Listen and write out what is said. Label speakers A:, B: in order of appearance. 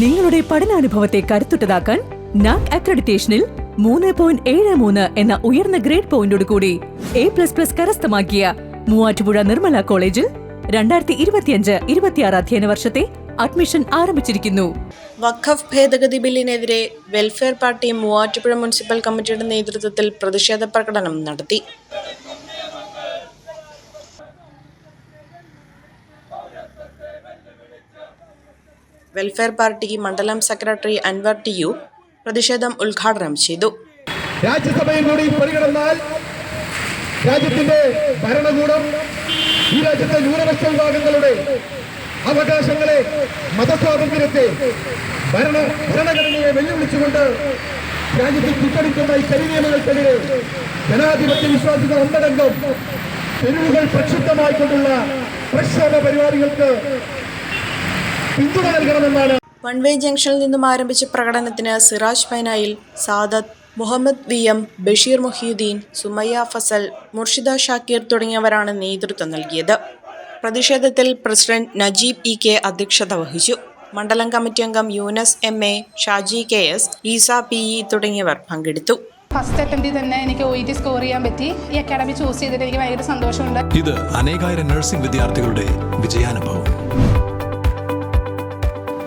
A: നിങ്ങളുടെ പഠനാനുഭവത്തെ കരുത്തുറ്റതാക്കാൻ നാക് അക്രഡിറ്റേഷനിൽ മൂന്ന് പോയിന്റ് ഏഴ് മൂന്ന് എന്ന ഉയർന്ന ഗ്രേഡ് പോയിന്റോട് കൂടി എ പ്ലസ് പ്ലസ് കരസ്ഥമാക്കിയ മൂവാറ്റുപുഴ നിർമ്മല കോളേജിൽ രണ്ടായിരത്തി ഇരുപത്തിയഞ്ച് ഇരുപത്തിയാറ് അധ്യയന വർഷത്തെ അഡ്മിഷൻ ആരംഭിച്ചിരിക്കുന്നു.
B: വഖഫ് ഭേദഗതി ബില്ലിനെതിരെ വെൽഫെയർ പാർട്ടി മൂവാറ്റുപുഴ മുനിസിപ്പൽ കമ്മിറ്റിയുടെ നേതൃത്വത്തിൽ പ്രതിഷേധ പ്രകടനം നടത്തി. വെൽഫെയർ പാർട്ടി മണ്ഡലം സെക്രട്ടറി അൻവർ ടി യു പ്രതിഷേധം ഉദ്ഘാടനം ചെയ്തു.
C: രാജ്യസഭയിൽ കൂടി പരിഗണന്നാൽ രാജ്യത്തിന്റെ ഭരണകൂടം ഈ രാജ്യത്തെ ന്യൂനപക്ഷ വിഭാഗങ്ങളുടെ അവകാശങ്ങളെ മതസ്വാതന്ത്ര്യത്തെ ഭരണ ഭരണഘടനയെ വെല്ലുവിളിച്ചുകൊണ്ട് രാജ്യത്തെ കുറ്റടിക്കുന്ന ഈ കരിനിയമങ്ങൾക്കെതിരെ ജനാധിപത്യ വിശ്വാസികൾ ഒന്നടങ്കം തെരുവുകൾ പ്രക്ഷുബ്ധമായിക്കൊണ്ടുള്ള പ്രക്ഷോഭ പരിപാടികൾക്ക് പിന്തുണ നൽകണമെന്നാണ്
B: വൺ വേ ജംഗ്ഷനിൽ നിന്നും ആരംഭിച്ച പ്രകടനത്തിന് സിറാജ് പൈനായിൽ സാദത്ത് മുഹമ്മദ് വി എം ബഷീർ മുഹിയുദ്ദീൻ സുമയ്യ ഫസൽ മുർഷിദ ഷാക്കീർ തുടങ്ങിയവരാണ് നേതൃത്വം നൽകിയത്. പ്രതിഷേധത്തിൽ പ്രസിഡന്റ് നജീബ് ഇ കെ അധ്യക്ഷത വഹിച്ചു. മണ്ഡലം കമ്മിറ്റി അംഗം Yunus M A Shaji K S Eesa P E തുടങ്ങിയവർ പങ്കെടുത്തു.
D: ഫസ്റ്റ് അറ്റംപ്റ്റിൽ തന്നെ എനിക്ക് ഒ ടി സ്കോർ ചെയ്യാൻ പറ്റി. ഈ അക്കാഡമി ചൂസ് ചെയ്തിട്ട് എനിക്ക് ഭയങ്കര സന്തോഷമുണ്ട്.
E: ഇത് അനേകായിരം നഴ്സിംഗ് വിദ്യാർത്ഥികളുടെ വിജയാനുഭവം.